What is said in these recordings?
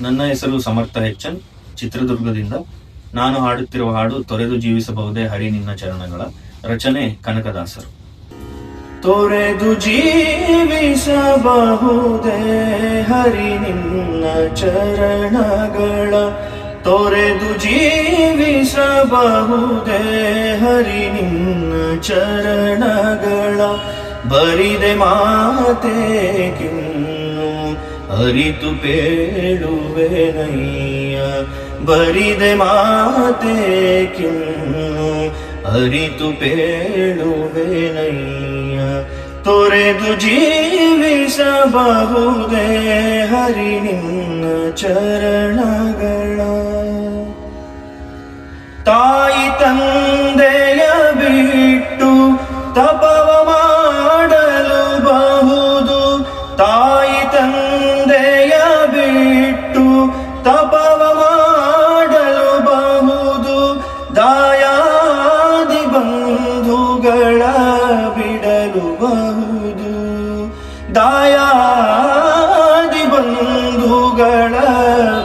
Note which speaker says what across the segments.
Speaker 1: ನನ್ನ ಹೆಸರು ಸಮರ್ಥ ಹೆಚ್ಚನ್, ಚಿತ್ರದುರ್ಗದಿಂದ. ನಾನು ಹಾಡುತ್ತಿರುವ ಹಾಡು ತೊರೆದು ಜೀವಿಸಬಹುದೇ ಹರಿ ನಿನ್ನ ಚರಣಗಳ ರಚನೆ ಕನಕದಾಸರು. ತೊರೆದು ಜೀವಿಸಬಹುದೇ ಹರಿ ನಿನ್ನ ಚರಣಗಳ ತೊರೆದು ಜೀವಿಸಬಹುದೇ ಹರಿ ನಿನ್ನ ಚರಣಗಳ ಬರಿದೆ ಮಾತೆ ಅರಿತು ಪೇಳುವೆನಯ್ಯ ಬರಿದೆ ಮಾತೆ ಕಿನ್ನು. ಅರಿತು ಪೇಳುವೆನಯ್ಯ ತೊರೆದು ಜೀವಿಸಬಹುದೇ ಹರಿ ನಿನ್ನ ಚರಣಗಳ. ಬಹುದು ದಾಯಾದಿ ಬಂಧುಗಳ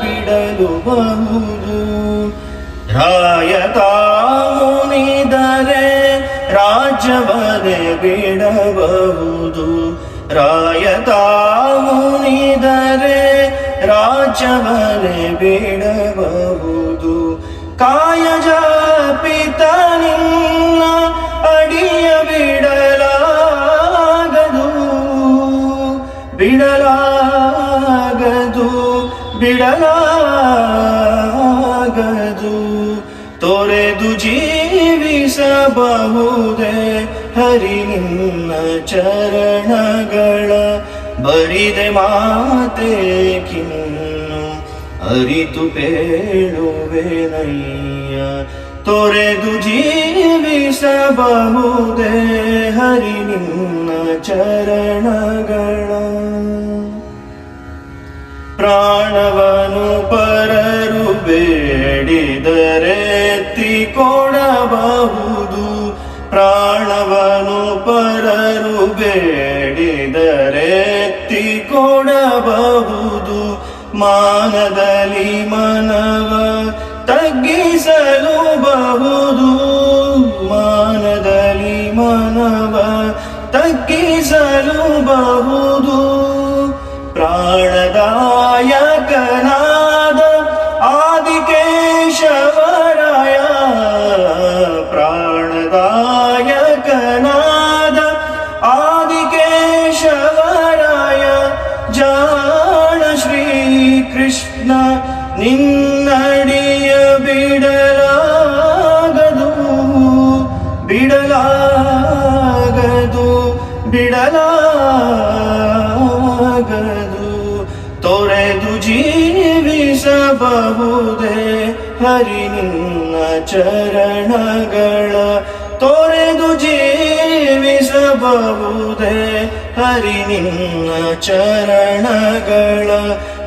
Speaker 1: ಬಿಡಲು ಬಹುದು ರಾಯ ಮುನಿದರೆ ರಾಜವನೆ ಬಿಡಬಹುದು. ರಾಯ ಮುನಿದರೆ ರಾಜವನೆ ಬಿಡಬಹುದು. ಕಾಯಜ ಪಿತನಿನ್ನ ಅಡಿಯ ಬಿಡಲಾಗದು ಬಿಡಲಾಗದು ಬಿಡಲಾಗದು. ತೊರೆದು ಜೀವಿಸಬಹುದೇ ಹರಿ ನಿನ್ನ ಚರಣಗಳ. ಬರಿದೆ ಮಾತೆ ಕಿನ್ನು, ಅರಿತು ಪೇಳುವೆನಯ್ಯ. ತೊರೆದು ಜೀವಿಸಬಹುದೇ ಹರಿ ನಿನ್ನ ಚರಣಗಳ. ಪ್ರಾಣವನು ಪರರು ಬೇಡಿದರೆ ಕೊಡಬಹುದು. ಪ್ರಾಣವನು ಪರರು ಬೇಡಿದರೆ ಕೊಡಬಹುದು. ಮಾನದಲ್ಲಿ ಮನವ ತಗ್ಗಿಸಲು ಬಹುದು. ಮಾನದಲ್ಲಿ ಮನವ ತಗ್ಗಿಸಲು ಬಹುದು. ಕೃಷ್ಣ, ನಿನ್ನಡಿಯ ಬಿಡಲಾಗದು ಬಿಡಲಾಗದು ಬಿಡಲಾಗದು. ತೊರೆದು ಜೀವಿಸಬಹುದೇ ಹರಿ ನಿನ್ನ ಚರಣಗಳ. ತೊರೆದು ಜೀವಿಸಬಹುದೇ ಹರಿ ನಿನ್ನ ಚರಣಗಳ.